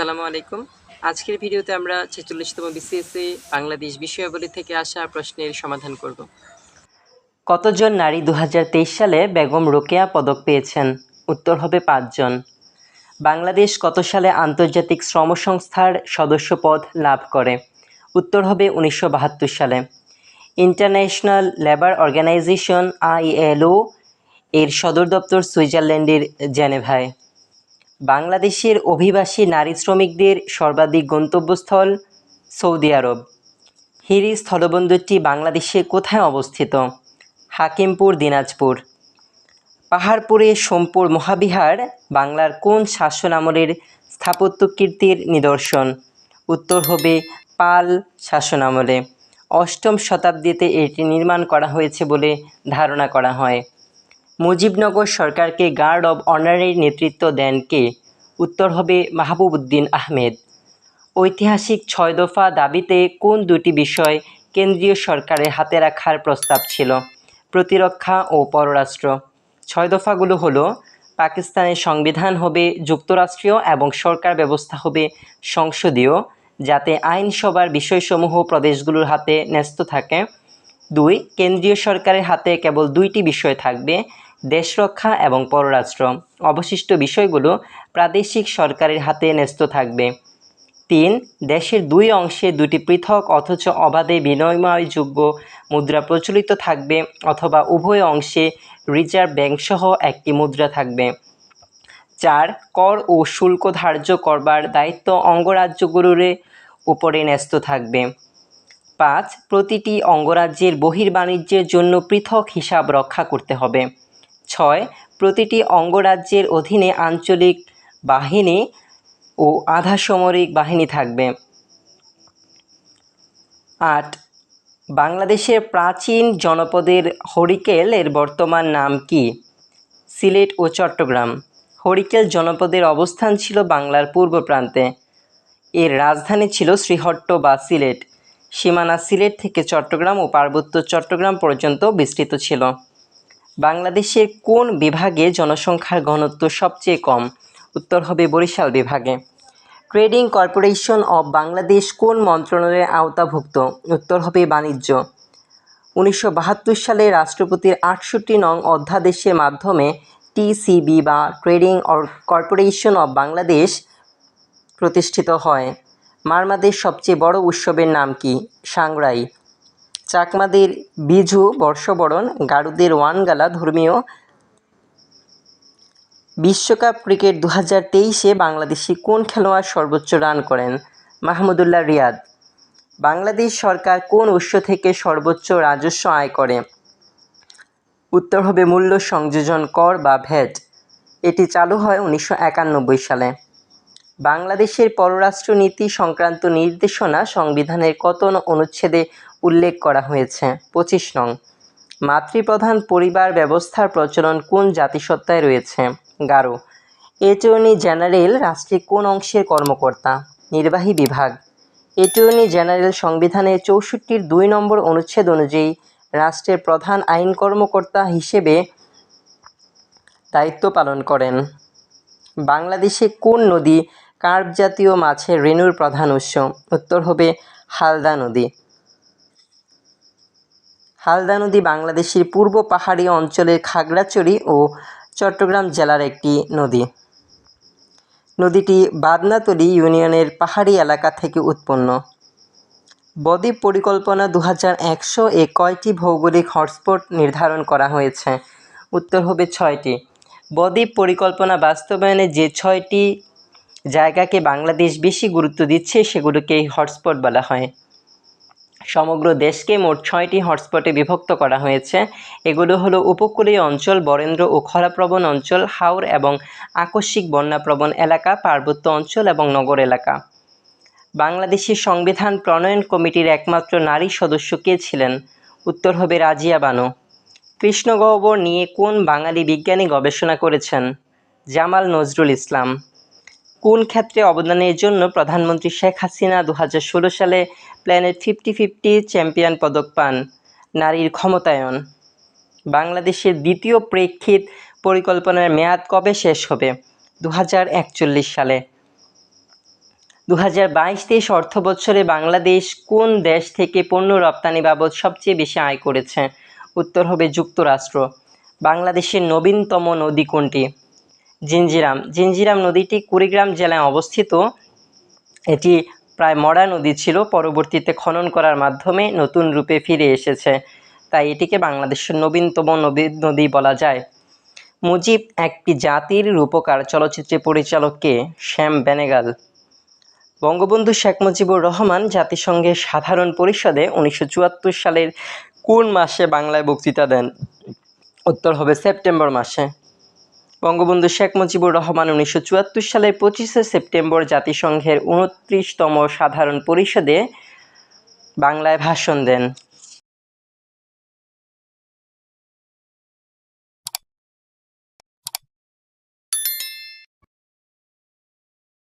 আসসালামু আলাইকুম। আজকের ভিডিওতে আমরা ছেচল্লিশতম বিসিএসসি বাংলাদেশ বিষয়াবলী থেকে আসা প্রশ্নের সমাধান করব। কতজন নারী দু হাজার তেইশ সালে বেগম রোকেয়া পদক পেয়েছেন? উত্তর হবে পাঁচজন। বাংলাদেশ কত সালে আন্তর্জাতিক শ্রম সংস্থার সদস্য পদ লাভ করে? উত্তর হবে উনিশশো বাহাত্তর সালে। ইন্টারন্যাশনাল লেবার অর্গানাইজেশন আইএলও এর সদর দপ্তর সুইজারল্যান্ডের জেনেভায়। বাংলাদেশের অভিবাসী নারী শ্রমিকদের সর্বাধিক গন্তব্যস্থল সৌদি আরব। হিরি স্থলবন্দরটি বাংলাদেশে কোথায় অবস্থিত? হাকিমপুর, দিনাজপুর। পাহাড়পুরে সোমপুর মহাবিহার, বাংলার কোন শাসন আমলের স্থাপত্য কীর্তির নিদর্শন? উত্তর হবে পাল শাসন আমলে। অষ্টম শতাব্দীতে এটি নির্মাণ করা হয়েছে বলে ধারণা করা হয়। মুজিবনগর সরকারকে গার্ড অব অনারের নেতৃত্ব দেন কে? উত্তর হবে মাহবুব উদ্দিন আহমেদ। ঐতিহাসিক ছয় দফা দাবিতে কোন দুটি বিষয় কেন্দ্রীয় সরকারের হাতে রাখার প্রস্তাব ছিল? প্রতিরক্ষা ও পররাষ্ট্র। ছয় দফাগুলো হলো, পাকিস্তানের সংবিধান হবে যুক্তরাষ্ট্রীয় এবং সরকার ব্যবস্থা হবে সংসদীয়, যাতে আইনসভার বিষয়সমূহ প্রদেশগুলোর হাতে ন্যস্ত থাকে। দুই, কেন্দ্রীয় সরকারের হাতে কেবল দুইটি বিষয় থাকবে দেশরক্ষা এবং পররাষ্ট্র অবশিষ্ট বিষয়গুলো প্রাদেশিক সরকারের হাতে ন্যস্ত থাকবে। তিন, দেশের দুই অংশে দুটি পৃথক অথচ অবাধে বিনিময়যোগ্য মুদ্রা প্রচলিত থাকবে অথবা উভয় অংশে রিজার্ভ ব্যাংকসহ একটি মুদ্রা থাকবে। চার, কর ও শুল্ক ধার্য করবার দায়িত্ব অঙ্গরাজ্যগুলোর উপরে ন্যস্ত থাকবে। পাঁচ, প্রতিটি অঙ্গরাজ্যের বহির্বাণিজ্যের জন্য পৃথক হিসাব রক্ষা করতে হবে। ছয় প্রতিটি অঙ্গরাজ্যের অধীনে আঞ্চলিক বাহিনী ও আধা সামরিক বাহিনী থাকবে। আট বাংলাদেশের প্রাচীন জনপদের হরিকেল এর বর্তমান নাম কি? সিলেট ও চট্টগ্রাম। হরিকেল জনপদের অবস্থান ছিল বাংলার পূর্ব প্রান্তে। এর রাজধানী ছিল শ্রীহট্ট বা সিলেট। সীমানা সিলেট থেকে চট্টগ্রাম ও পার্বত্য চট্টগ্রাম পর্যন্ত বিস্তৃত ছিল। বাংলাদেশের কোন বিভাগে জনসংখ্যার ঘনত্ব সবচেয়ে কম? উত্তর হবে বরিশাল বিভাগে। ট্রেডিং কর্পোরেশন অব বাংলাদেশ কোন মন্ত্রণালয়ের আওতাভুক্ত? উত্তর হবে বাণিজ্য। উনিশশো বাহাত্তর সালে রাষ্ট্রপতির আটষট্টি নং অধ্যাদেশের মাধ্যমে টিসিবি বা ট্রেডিং কর্পোরেশন অব বাংলাদেশ প্রতিষ্ঠিত হয়। মারমাদের সবচেয়ে বড় উৎসবের নাম কি? সাংগ্রাই চাকমাদের বিজু বর্ষবরণ, গারুদের ওয়ানগালা ধর্মীয় বিশ্বকাপ ক্রিকেট দু হাজার তেইশে বাংলাদেশি কোন খেলোয়াড় সর্বোচ্চ রান করেন? মাহমুদুল্লাহ রিয়াদ। বাংলাদেশ সরকার কোন উৎস থেকে সর্বোচ্চ রাজস্ব আয় করে? উত্তর হবে মূল্য সংযোজন কর বা ভ্যাট এটি চালু হয় উনিশশো একানব্বই সালে। বাংলাদেশের পররাষ্ট্র নীতি সংক্রান্ত নির্দেশনা সংবিধানের কত অনুচ্ছেদে উল্লেখ করা হয়েছে। পঁচিশ নং। মাতৃপ্রধান পরিবার ব্যবস্থার প্রচলন কোন জাতিসত্তায় রয়েছে? গারো। অ্যাটর্নি জেনারেল রাষ্ট্রের কোন অংশের কর্মকর্তা? নির্বাহী বিভাগ। অ্যাটর্নি জেনারেল সংবিধানের চৌষট্টির দুই নম্বর অনুচ্ছেদ অনুযায়ী রাষ্ট্রের প্রধান আইন কর্মকর্তা হিসেবে দায়িত্ব পালন করেন। বাংলাদেশে কোন নদী কার্প জাতীয় মাছের রেণুর প্রধান উৎস? উত্তর হবে হালদা নদী। হালদা নদী বাংলাদেশের পূর্ব পাহাড়ি অঞ্চলের খাগড়াছড়ি ও চট্টগ্রাম জেলার একটি নদী। নদীটি বাদনাতলি ইউনিয়নের পাহাড়ি এলাকা থেকে উৎপন্ন। বদ্বীপ পরিকল্পনা দু হাজার একশো এ কয়টি ভৌগোলিক হটস্পট নির্ধারণ করা হয়েছে? উত্তর হবে ছয়টি। বদ্বীপ পরিকল্পনা বাস্তবায়নে যে ছয়টি জায়গাকে বাংলাদেশ বেশি গুরুত্ব দিচ্ছে সেগুলোকেই হটস্পট বলা হয়। সমগ্র দেশকে মোট ছয়টি হটস্পটে বিভক্ত করা হয়েছে। এগুলো হলো উপকূলীয় অঞ্চল বরেন্দ্র ও খরাপ্রবণ অঞ্চল, হাওর এবং আকস্মিক বন্যাপ্রবণ এলাকা, পার্বত্য অঞ্চল এবং নগর এলাকা। বাংলাদেশের সংবিধান প্রণয়ন কমিটির একমাত্র নারী সদস্য কে ছিলেন? উত্তর হবে রাজিয়া বানু। কৃষ্ণগহ্বর নিয়ে কোন বাঙালি বিজ্ঞানী গবেষণা করেছেন? জামাল নজরুল ইসলাম। কোন ক্ষেত্রে অবদানের জন্য প্রধানমন্ত্রী শেখ হাসিনা দু হাজার ষোলো সালে প্ল্যানেট ফিফটি ফিফটি চ্যাম্পিয়ন পদক পান, নারীর ক্ষমতায়ন। বাংলাদেশের দ্বিতীয় প্রেক্ষিত পরিকল্পনার মেয়াদ কবে শেষ হবে? দু হাজার একচল্লিশ সালে। দু হাজার বাইশ তেইশ অর্থ বছরে বাংলাদেশ কোন দেশ থেকে পণ্য রপ্তানি বাবদ সবচেয়ে বেশি আয় করেছে? উত্তর হবে যুক্তরাষ্ট্র। বাংলাদেশের নবীনতম নদী কোনটি? জিঞ্জিরাম জিঞ্জিরাম নদীটি কুড়িগ্রাম জেলায় অবস্থিত। এটি প্রায় মরা নদী ছিল, পরবর্তীতে খনন করার মাধ্যমে নতুন রূপে ফিরে এসেছে। তাই এটিকে বাংলাদেশের নবীনতম নদী নদী বলা যায়। মুজিব একটি জাতির রূপকার চলচ্চিত্রের পরিচালককে শ্যাম বেনেগাল। বঙ্গবন্ধু শেখ মুজিবুর রহমান জাতিসংঘের সাধারণ পরিষদে উনিশশো চুয়াত্তর সালের কোন মাসে বাংলায় বক্তৃতা দেন? উত্তর হবে সেপ্টেম্বর মাসে। বঙ্গবন্ধু শেখ মুজিবুর রহমান উনিশশো চুয়াত্তর সালের পঁচিশে সেপ্টেম্বর জাতিসংঘের উনত্রিশতম সাধারণ পরিষদে বাংলায় ভাষণ দেন।